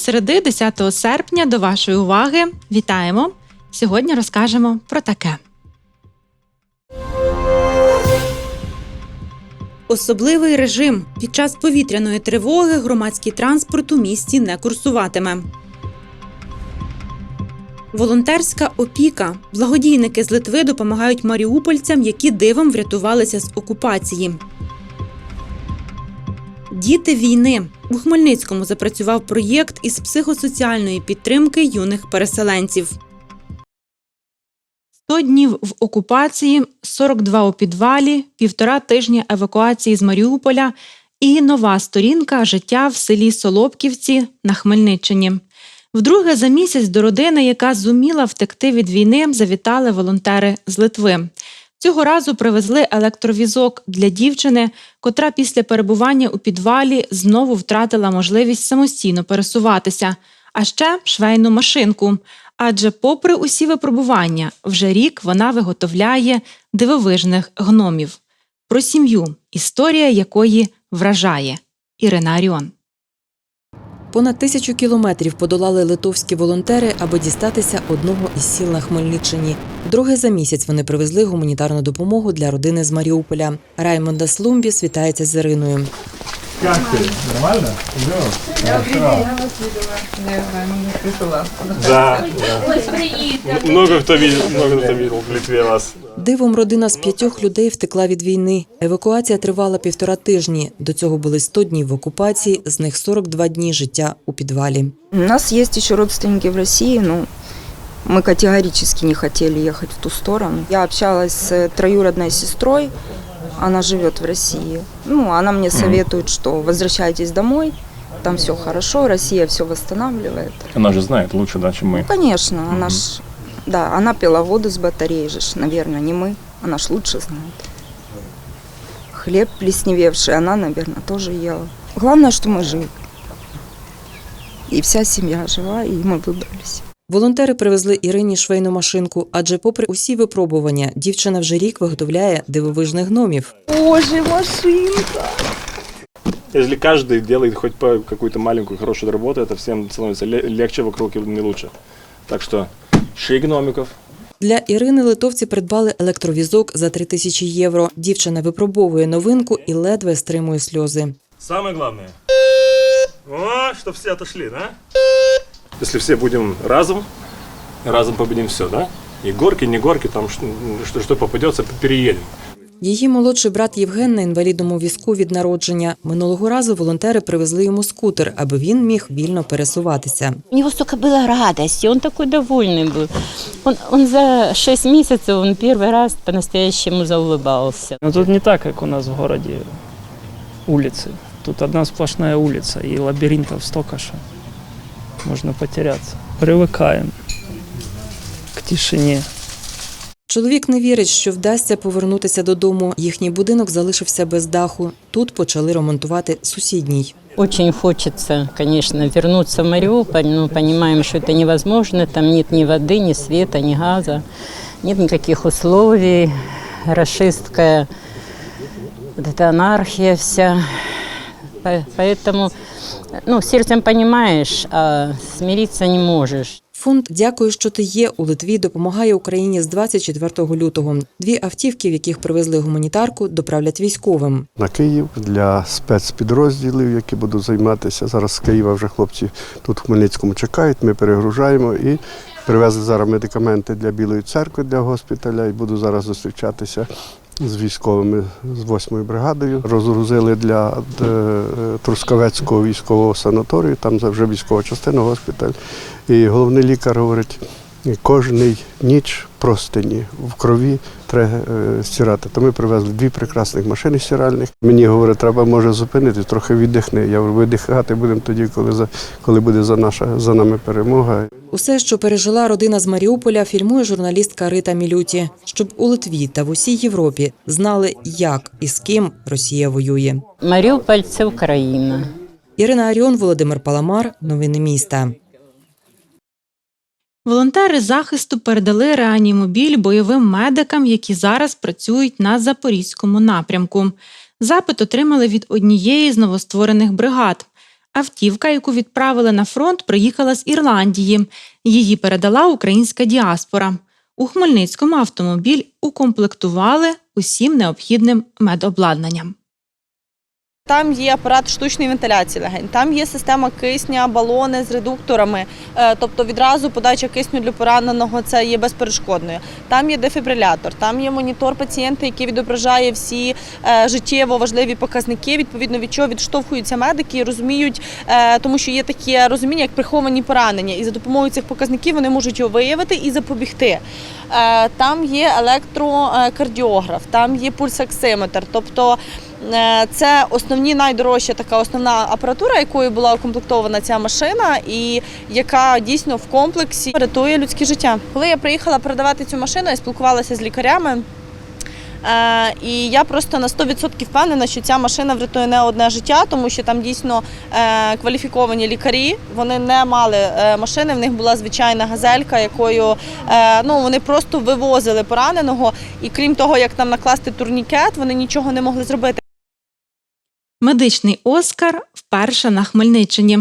Середи 10 серпня до вашої уваги. Вітаємо! Сьогодні розкажемо про таке. Особливий режим під час повітряної тривоги громадський транспорт у місті не курсуватиме. Волонтерська опіка. Благодійники з Литви допомагають маріупольцям, які дивом врятувалися з окупації. Діти війни у Хмельницькому запрацював проєкт із психосоціальної підтримки юних переселенців. 100 днів в окупації, 42 у підвалі, півтора тижня евакуації з Маріуполя і нова сторінка життя в селі Солопківці на Хмельниччині. Вдруге за місяць до родини, яка зуміла втекти від війни, завітали волонтери з Литви. Цього разу привезли електровізок для дівчини, котра після перебування у підвалі знову втратила можливість самостійно пересуватися, а ще швейну машинку. Адже, попри усі випробування, вже рік вона виготовляє дивовижних гномів. Про сім'ю, історія якої вражає Ірина Аріон. Понад тисячу кілометрів подолали литовські волонтери, аби дістатися одного із сіл на Хмельниччині. Вдруге за місяць вони привезли гуманітарну допомогу для родини з Маріуполя. Раймонда Слумбіс вітається з Іриною. Как ты? Нормально? Да. Хорошо. Да, да. Много кто видел, много кто видел в Литве вас. Дивом родина з п'ятьох людей втекла від війни. Евакуація тривала півтора тижні. До цього були 100 днів в окупації, з них 42 дні життя у підвалі. У нас есть еще родственники в России, но мы категорически не хотели ехать в ту сторону. Я общалась с троюродной сестрой, она живет в России. Ну, она мне советует, что возвращайтесь домой, там все хорошо, Россия все восстанавливает. Она же знает лучше, да, чем мы. Конечно, она ж, да, она пила воду с батареи же, наверное, не мы, она ж лучше знает. Хлеб плесневевший, она, наверное, тоже ела. Главное, что мы живы. И вся семья жива, и мы выбрались. Волонтери привезли Ірині швейну машинку, адже, попри усі випробування, дівчина вже рік виготовляє дивовижних гномів. Боже, машинка! Если каждый делает хоть по какую-то маленькую хорошую работу, это всем становится легче вокруг и не лучше. Так что, шесть гномиков. Для Ірини литовці придбали електровізок за 3 тисячі євро. Дівчина випробовує новинку і ледве стримує сльози. Самое главное. О, чтоб все отошли, да? Если все будем разом, разом победим все, да? И горки, не горки, там что, что, что попадется, переедем. Її молодший брат Євген на інвалідному візку від народження. Минулого разу волонтери привезли йому скутер, аби він міг вільно пересуватися. У него столько было радости, он такой довольный был. Он, он за 6 месяцев, он первый раз по-настоящему заулыбался. Но тут не так, как у нас в городе улицы. Тут одна сплошная улица, и лабиринтов столько, что можно потеряться. Привыкаем к тишине. Чоловік не вірить, що вдасться повернутися додому. Їхній будинок залишився без даху. Тут почали ремонтувати сусідній. Очень хочется, конечно, вернуться в Мариуполь, но понимаем, что это невозможно. Там нет ни воды, ни света, ни газа, нет никаких условий. Расистская вот эта анархия вся. По- Поэтому, ну, сердцем понимаешь, а смириться не можешь. Фонд Дякую, що ти є у Литві допомагає Україні з 24 лютого. Дві автівки, в яких привезли гуманітарку, доправлять військовим. на Київ для спецпідрозділів, які будуть займатися. Зараз з Києва вже хлопці тут в Хмельницькому чекають. Ми перегружаємо і привезли зараз медикаменти для Білої церкви для госпіталя. І буду зараз зустрічатися з військовими з 8-ю бригадою. Розгрузили для е, Трускавецького військового санаторію, там вже військова частина, госпіталь. І головний лікар говорить. Кожний ніч простині в крові треба е, стирати. То ми привезли дві прекрасних машини стиральних. Мені говорить, треба може зупинити, трохи віддихни. Я говорю, видихати будемо тоді, коли за коли буде за наша за нами перемога. Усе, що пережила родина з Маріуполя, фільмує журналістка Рита Мілюті, щоб у Литві та в усій Європі знали, як і з ким Росія воює. Мариуполь – це Україна. Ірина Аріон, Володимир Паламар. Новини міста. Волонтери захисту передали реанімобіль бойовим медикам, які зараз працюють на запорізькому напрямку. Запит отримали від однієї з новостворених бригад. Автівка, яку відправили на фронт, приїхала з Ірландії. Її передала українська діаспора. У Хмельницькому автомобіль укомплектували усім необхідним медобладнанням. Там є апарат штучної вентиляції легень, там є система кисня, балони з редукторами, е, тобто відразу подача кисню для пораненого це є безперешкодною. Там є дефібрилятор, там є монітор пацієнта, який відображає всі е, життєво важливі показники, відповідно від чого відштовхуються медики і розуміють, е, тому що є таке розуміння, як приховані поранення, і за допомогою цих показників вони можуть його виявити і запобігти. Там є електрокардіограф, там є пульсоксиметр, тобто. Е, Це основні найдорожча така основна апаратура, якою була укомплектована ця машина, і яка дійсно в комплексі рятує людське життя. Коли я приїхала передавати цю машину, я спілкувалася з лікарями. Е, І я просто на 100% впевнена, що ця машина врятує не одне життя, тому що там дійсно е, кваліфіковані лікарі. Вони не мали машини, в них була звичайна газелька, якою ну, вони просто вивозили пораненого. І крім того, як там накласти турнікет, вони нічого не могли зробити. Медичний Оскар вперше на Хмельниччині.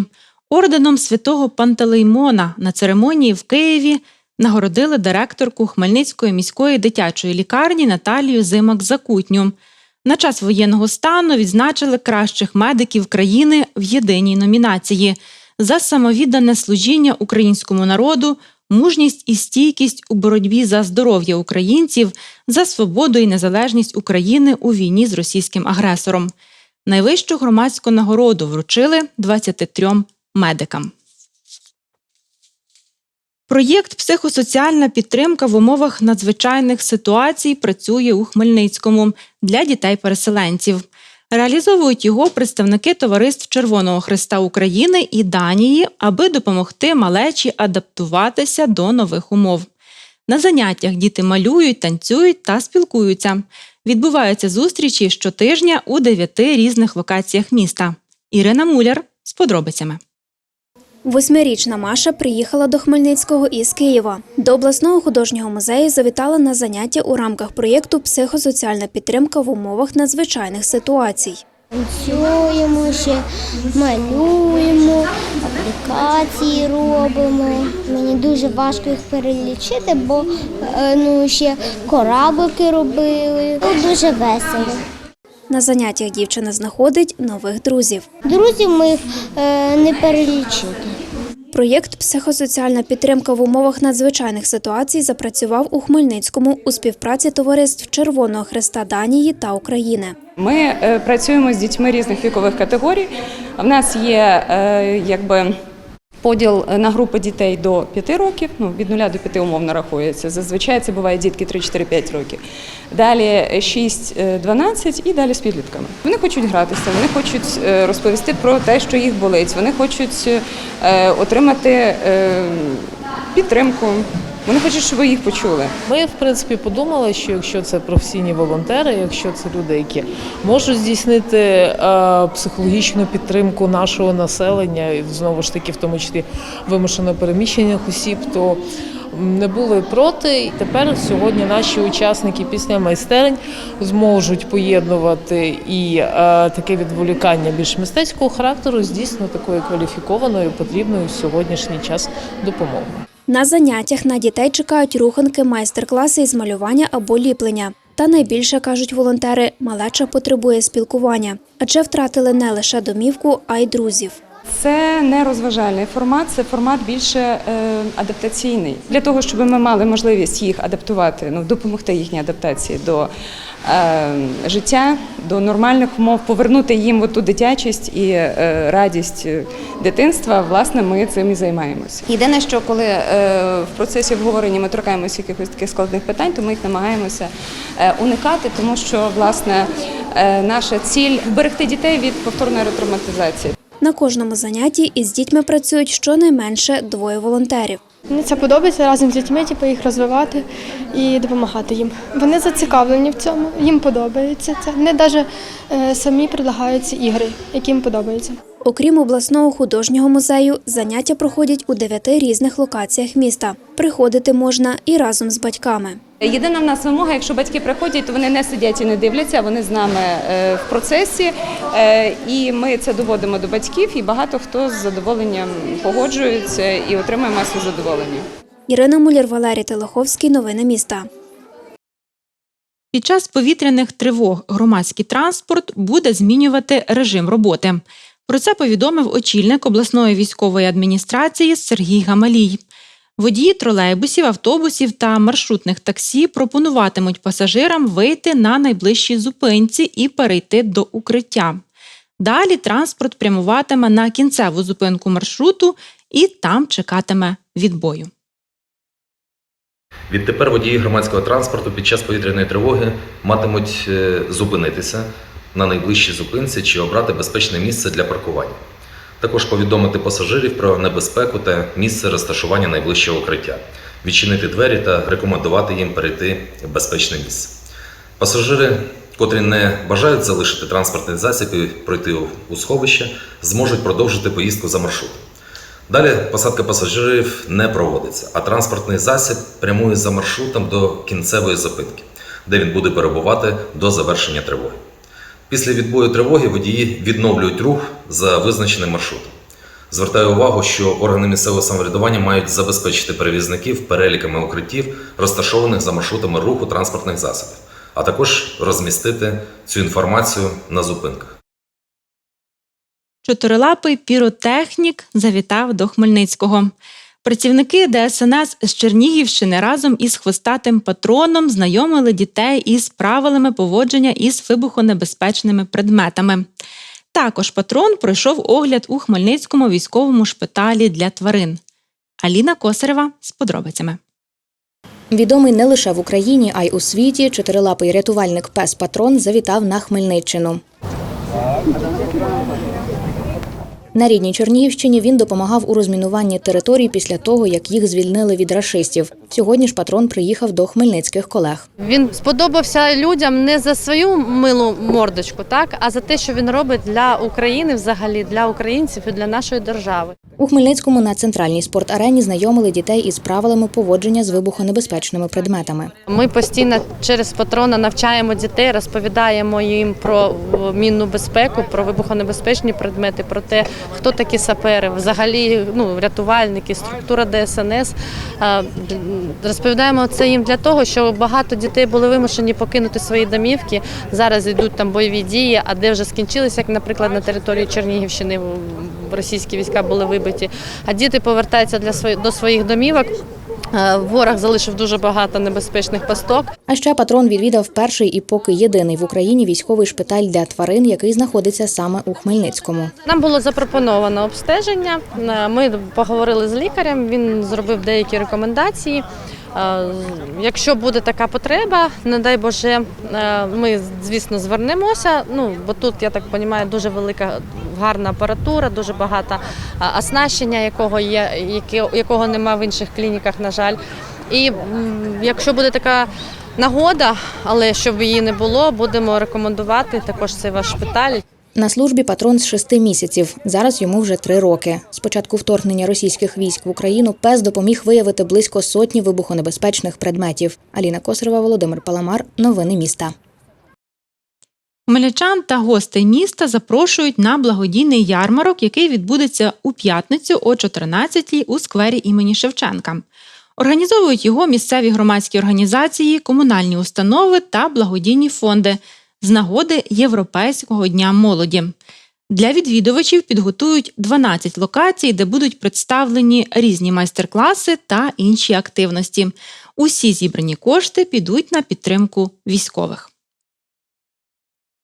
Орденом святого Пантелеймона на церемонії в Києві нагородили директорку Хмельницької міської дитячої лікарні Наталію Зимак Закутню. На час воєнного стану відзначили кращих медиків країни в єдиній номінації за самовіддане служіння українському народу, мужність і стійкість у боротьбі за здоров'я українців, за свободу і незалежність України у війні з російським агресором. Найвищу громадську нагороду вручили 23 медикам. Проєкт Психосоціальна підтримка в умовах надзвичайних ситуацій працює у Хмельницькому для дітей-переселенців. Реалізовують його представники товариств Червоного Христа України і Данії, аби допомогти малечі адаптуватися до нових умов. На заняттях діти малюють, танцюють та спілкуються. Відбуваються зустрічі щотижня у дев'яти різних локаціях міста. Ірина Муляр з подробицями. Восьмирічна Маша приїхала до Хмельницького із Києва. До обласного художнього музею завітала на заняття у рамках проєкту Психосоціальна підтримка в умовах надзвичайних ситуацій. Танцюємо ще, малюємо, аплікації робимо. Мені дуже важко їх перелічити, бо е, ну, ще кораблики робили. Тут дуже весело. На заняттях дівчина знаходить нових друзів. Друзів моїх е, не перелічити. Проєкт Психосоціальна підтримка в умовах надзвичайних ситуацій запрацював у Хмельницькому у співпраці товариств Червоного Христа Данії та України. Ми е, працюємо з дітьми різних вікових категорій. В нас є е, якби. Поділ на групи дітей до 5 років, ну від 0 до 5 умовно рахується. Зазвичай це буває дітки 3-4-5 років. Далі 6-12 і далі з підлітками. Вони хочуть гратися, вони хочуть е, розповісти про те, що їх болить. Вони хочуть е, отримати е, підтримку. Вони хочуть, щоб їх почули. Ми, в принципі, подумали, що якщо це професійні волонтери, якщо це люди, які можуть здійснити е, психологічну підтримку нашого населення, і знову ж таки, в тому числі вимушено переміщених осіб, то не були проти. І тепер сьогодні наші учасники після майстерень зможуть поєднувати і е, таке відволікання більш мистецького характеру з дійсно такою кваліфікованою, потрібною в сьогоднішній час допомогою. На заняттях на дітей чекають руханки, майстер-класи із малювання або ліплення. Та найбільше кажуть волонтери, малеча потребує спілкування, адже втратили не лише домівку, а й друзів. Це не розважальний формат, це формат більше е, адаптаційний. Для того, щоб ми мали можливість їх адаптувати, ну допомогти їхній адаптації до е, життя, до нормальних умов, повернути їм ту дитячість і е, радість дитинства. Власне, ми цим і займаємося. Єдине, що коли е, в процесі обговорення ми торкаємося якихось таких складних питань, то ми їх намагаємося е, уникати, тому що власне е, наша ціль вберегти дітей від повторної ретравматизації. На кожному занятті із дітьми працюють щонайменше двоє волонтерів. Мені це подобається разом з дітьми, типу, їх розвивати і допомагати їм. Вони зацікавлені в цьому, їм подобається це. Вони навіть самі предлагають ці ігри, які їм подобаються. Окрім обласного художнього музею, заняття проходять у дев'яти різних локаціях міста. Приходити можна і разом з батьками. Єдина в нас вимога, якщо батьки приходять, то вони не сидять і не дивляться, вони з нами е, в процесі. Е, І ми це доводимо до батьків, і багато хто з задоволенням погоджується і отримує масу задоволення. Ірина Муляр, Валерій Телеховський. Новини міста. Під час повітряних тривог громадський транспорт буде змінювати режим роботи. Про це повідомив очільник обласної військової адміністрації Сергій Гамалій. Водії тролейбусів, автобусів та маршрутних таксі пропонуватимуть пасажирам вийти на найближчій зупинці і перейти до укриття. Далі транспорт прямуватиме на кінцеву зупинку маршруту і там чекатиме відбою. Відтепер водії громадського транспорту під час повітряної тривоги матимуть е, зупинитися на найближчій зупинці чи обрати безпечне місце для паркування. Також повідомити пасажирів про небезпеку та місце розташування найближчого укриття, відчинити двері та рекомендувати їм перейти в безпечне місце. Пасажири, котрі не бажають залишити транспортний засіб і пройти у сховище, зможуть продовжити поїздку за маршрутом. Далі посадка пасажирів не проводиться, а транспортний засіб прямує за маршрутом до кінцевої зупинки, де він буде перебувати до завершення тривоги. Після відбою тривоги водії відновлюють рух за визначеним маршрутом. Звертаю увагу, що органи місцевого самоврядування мають забезпечити перевізників переліками укриттів, розташованих за маршрутами руху транспортних засобів, а також розмістити цю інформацію на зупинках. Чотирилапий піротехнік завітав до Хмельницького. Працівники ДСНС з Чернігівщини разом із хвостатим патроном знайомили дітей із правилами поводження із вибухонебезпечними предметами. Також патрон пройшов огляд у Хмельницькому військовому шпиталі для тварин. Аліна Косарева з подробицями. Відомий не лише в Україні, а й у світі. Чотирилапий рятувальник пес Патрон завітав на Хмельниччину. На рідній Чернігівщині він допомагав у розмінуванні територій після того, як їх звільнили від рашистів. Сьогодні ж патрон приїхав до хмельницьких колег. Він сподобався людям не за свою милу мордочку, так а за те, що він робить для України, взагалі для українців і для нашої держави. У Хмельницькому на центральній спортарені знайомили дітей із правилами поводження з вибухонебезпечними предметами. Ми постійно через патрона навчаємо дітей, розповідаємо їм про мінну безпеку, про вибухонебезпечні предмети, про те, хто такі сапери, взагалі ну, рятувальники, структура ДСНС. Розповідаємо це їм для того, що багато дітей були вимушені покинути свої домівки. Зараз йдуть там бойові дії, а де вже скінчилися, як, наприклад, на території Чернігівщини російські війська були вибиті. А діти повертаються для до своїх домівок. Е, Ворог залишив дуже багато небезпечних пасток. А ще патрон відвідав перший і поки єдиний в Україні військовий шпиталь для тварин, який знаходиться саме у Хмельницькому. Нам було запропоновано обстеження. Е, Ми поговорили з лікарем. Він зробив деякі рекомендації. Е, Якщо буде така потреба, не дай Боже, е, ми звісно звернемося. Ну бо тут я так розумію, дуже велика гарна апаратура, дуже багато оснащення, якого є, якого немає в інших клініках, на жаль. І якщо буде така нагода, але щоб її не було, будемо рекомендувати також цей ваш шпиталь. На службі патрон з шести місяців. Зараз йому вже три роки. З початку вторгнення російських військ в Україну пес допоміг виявити близько сотні вибухонебезпечних предметів. Аліна Косарева, Володимир Паламар. Новини міста. Хмельничан та гостей міста запрошують на благодійний ярмарок, який відбудеться у п'ятницю о 14-й у сквері імені Шевченка. Організовують його місцеві громадські організації, комунальні установи та благодійні фонди з нагоди Європейського дня молоді. Для відвідувачів підготують 12 локацій, де будуть представлені різні майстер-класи та інші активності. Усі зібрані кошти підуть на підтримку військових.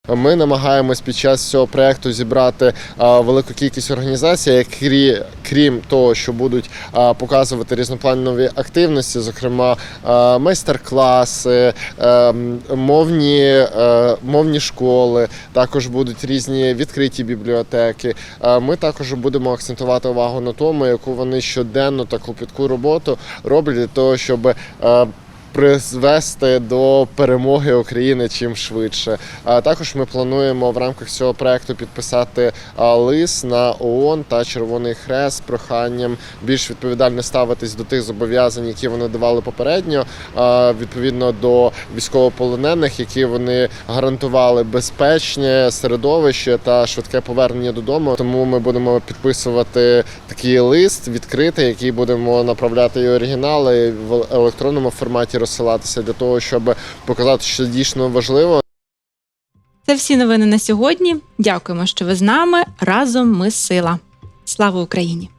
Ми намагаємось під час цього проекту зібрати велику кількість організацій, які, крім того, що будуть показувати різнопланові активності, зокрема майстер-класи, мовні, мовні школи, також будуть різні відкриті бібліотеки. Ми також будемо акцентувати увагу на тому, яку вони щоденно та клопітку роботу роблять для того, щоб призвести до перемоги України чим швидше. А також ми плануємо в рамках цього проекту підписати лист на ООН та Червоний Хрест з проханням більш відповідально ставитись до тих зобов'язань, які вони давали попередньо, відповідно до військовополонених, які вони гарантували безпечне середовище та швидке повернення додому. Тому ми будемо підписувати такий лист відкритий, який будемо направляти і оригінали в електронному форматі розсилатися для того, щоб показати, що дійсно важливо. Це всі новини на сьогодні. Дякуємо, що ви з нами. Разом ми сила. Слава Україні!